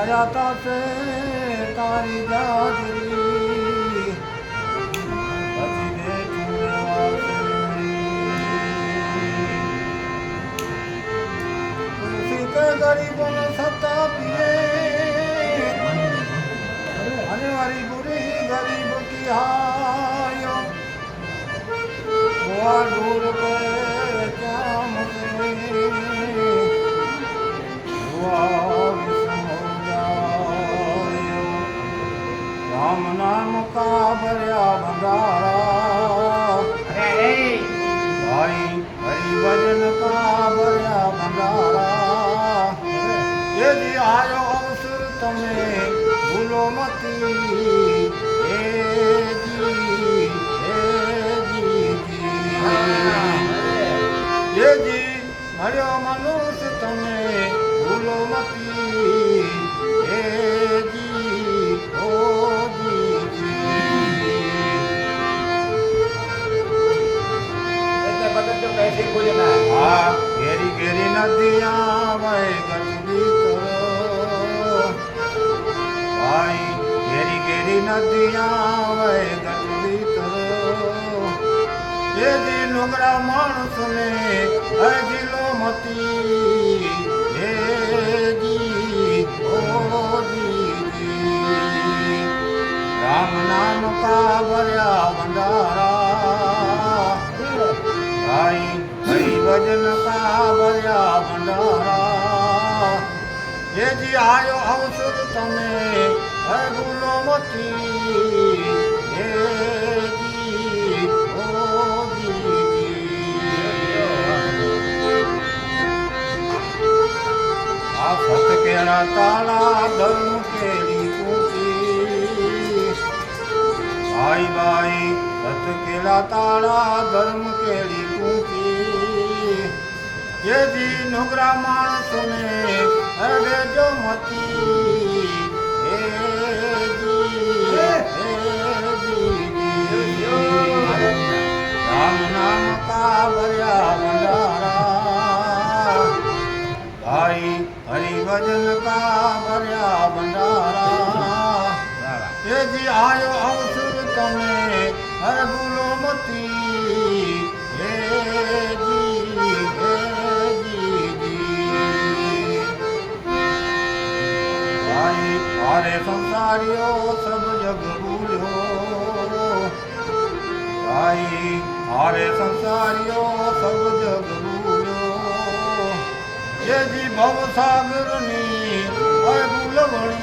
માયા તાસે તારી જાજરી તમે ભૂલો મતી. જી જી જી. જી નદીયા વહે ગજબી તરો એ જી લુગડા માણસને હજીલો મતી. હે જી ઓ જી રામ નામ કા ભર્યા ભંડારા. ભાઈ હરિભજન કા ભર્યા ભંડારા. એ જી તમે તાળા ધર્મ કેળી કૂચી ભાઈ ભાઈ સત કેળા તાળા ધર્મ કેળી કૂચી એ જી નુગરા માણસને જો મતી. નામ કા ભર્યા ભંડારા એ જી આયો અવસર તમે હર ભૂલો આરે સંસારીઓ સબ જગ ભૂલ્યો. ભાઈ આરે સંસારીઓ સબ જગ ભૂલ્યો. જે જી ભવ સાગરની હર ભૂલવણી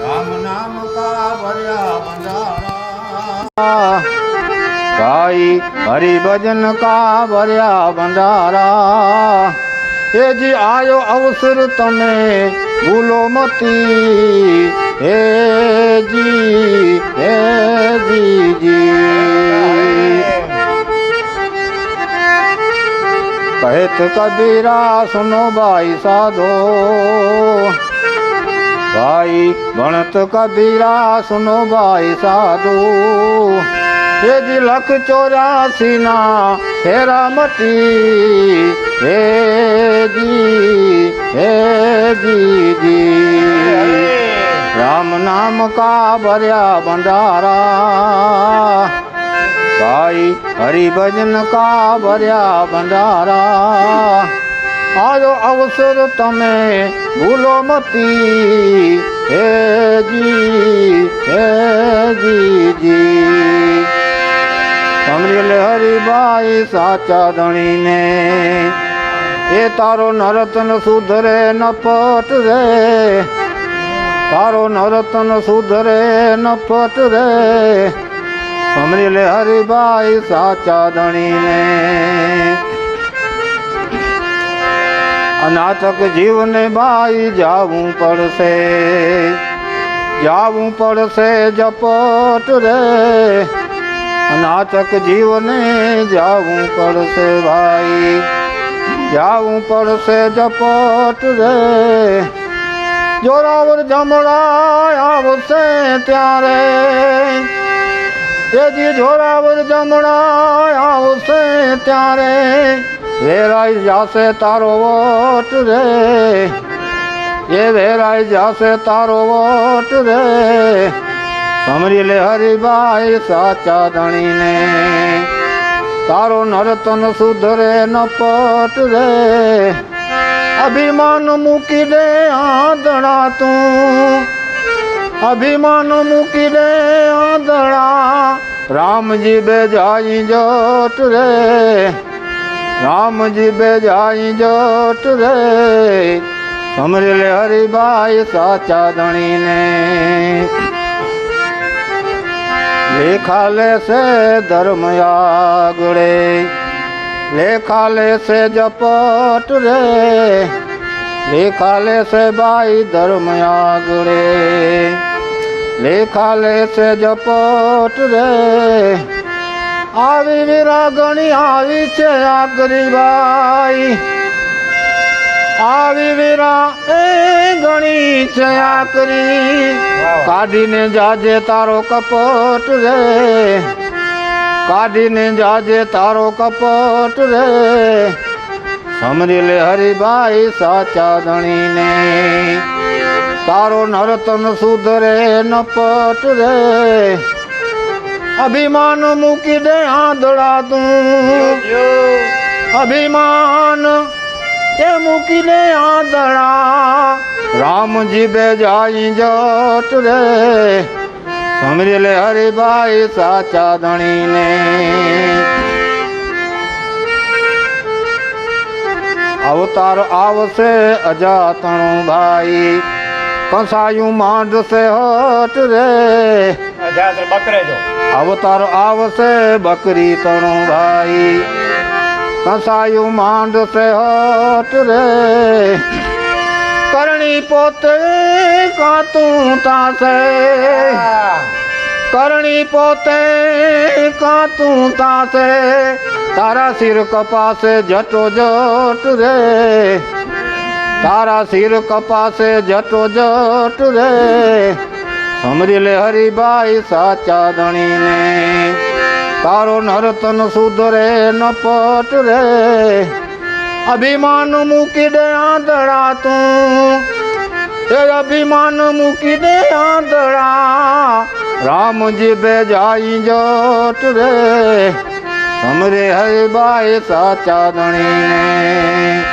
રામ નામ કા ભર્યા ભંડારા. ભાઈ હરિભજન કા ભર્યા ભંડારા. એ जी આયો અવસર તમે, ભૂલો મતી. હે જી હે જી જી કહેત કબીરા, સુનો ભાઈ સાધો. ભાઈ ગણત કબીરા, સુનો ભાઈ સાધુ. એ જી લખ ચોરાસી ના ફેરા મતી હે જી હે જી જી રામ નામ કા ભર્યા ભંડારા. ભાઈ હરિભજન કા ભર્યા ભંડારા. આયો અવસર તમે ભૂલો મતી. સાચા ધણીને એ તારો નરતન સુધરે નપટ રે. તારો નરતન સુધરે નપટ રે. સમરેલ હરિભાઈ સાચા ધણીને અનાથક જીવને ભાઈ જાવું પડશે. જાવું પડશે જપટ રે. અનાથક જીવને જાવું પડશે ભાઈ. જાવું પડશે જપટ રે. જોરાવર જમણા આવશે ત્યારે. તેજી જોરાવર જમણા આવશે ત્યારે. વેરાઈ જાશે તારો વોટ રે. એ વેરાઈ જાશે તારો વોટ રે. સમરી લે હરિભાઈ સાચા ધણીને. તારો નરતન સુધરે ન પટ રે. અભિમાન મૂકી દે આંધળા તું. અભિમાન મૂકી દે આંધળા. રામજી બે જાય જટ રે. રામજી બે જાય જટ રે. સમરી લે હરિભાઈ સાચા ધણીને. લેખા છે ધર્મ આગળે લેખા લેશે જપટ રે. લેખાલે છે બાઈ ધર્મ આગળે લેખા લેશે જપટ રે. આવી વિરાગણી આવી છે આગરી બાઈ આવી વિરા એ ગણી છે કરી કાઢીને જાજે તારો કપટ રે. કાઢીને જાજે તારો કપટ રે. સમરી લે હરિભાઈ સાચા ધણીને. તારો નરતન સુધરે નપટ રે. અભિમાન મૂકી દે આંધળા તું. અભિમાન એ મૂકી દે આંધળા. राम जी बे जाई जोट रे। समरी हरि भाई साचा धणी ने। अवतार आवसे अजातणो भाई। कंसायूं मांड से होट रे बकरे जो। अवतार आवसे बकरी तणो भाई। कसायु मांड से होट रे। કરણી પોતે કાતું તાસે કરણી પોતે કાતું તાસે તારા સિર કપાસે જટો જટ રે. તારા સિર કપાસે જટો જટ રે. સમરી લે હરિભાઈ સાચા ધણીને. તારો નરતન સુધરે નપટ રે. અભિમાન મૂકી દે આંધળા તું. એ અભિમાન મૂકી દે આંધળા. રામજી બે જાઈ જટ રે. સમરે બાય સાચા ધણીને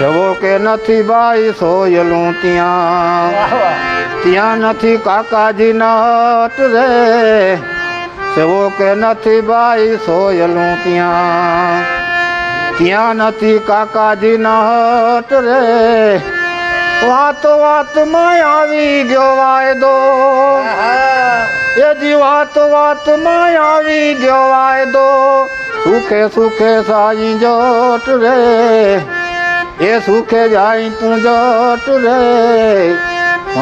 જવો કે નથી બાઈ સોયલું ત્યાં. ત્યાં નથી કાકાજી નટ રે. સેવો કે નથી બાઈ સોયલું ત્યાં. ત્યાં નથી કાકાજી નટ રે. વાત વાતમાં આવી ગયો વાયદો એજી જી વાત વાતમાં આવી ગયો વાયદો સુખે સુખે સાઈ જટ રે. એ સુખે જાય તું જટ રે.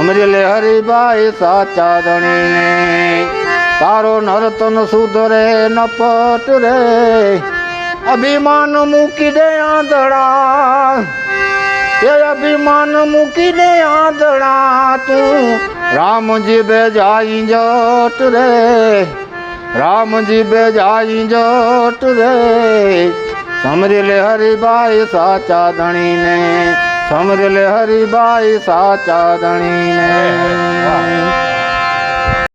અમરી લે હરિભાઈ સાચા ધણીને તારો નરતન સુધરે નપટ રે. અભિમાન મૂકી દે આંધળા, એ અભિમાન મૂકી દે આંધળા, તું રામજી બે જાઈ જટ રે, રામજી બે જાઈ જટ રે. સમરી લે હરિભાઈ સાચા ધણીને સમરી લે હરિભાઈ સાચા ધણીને.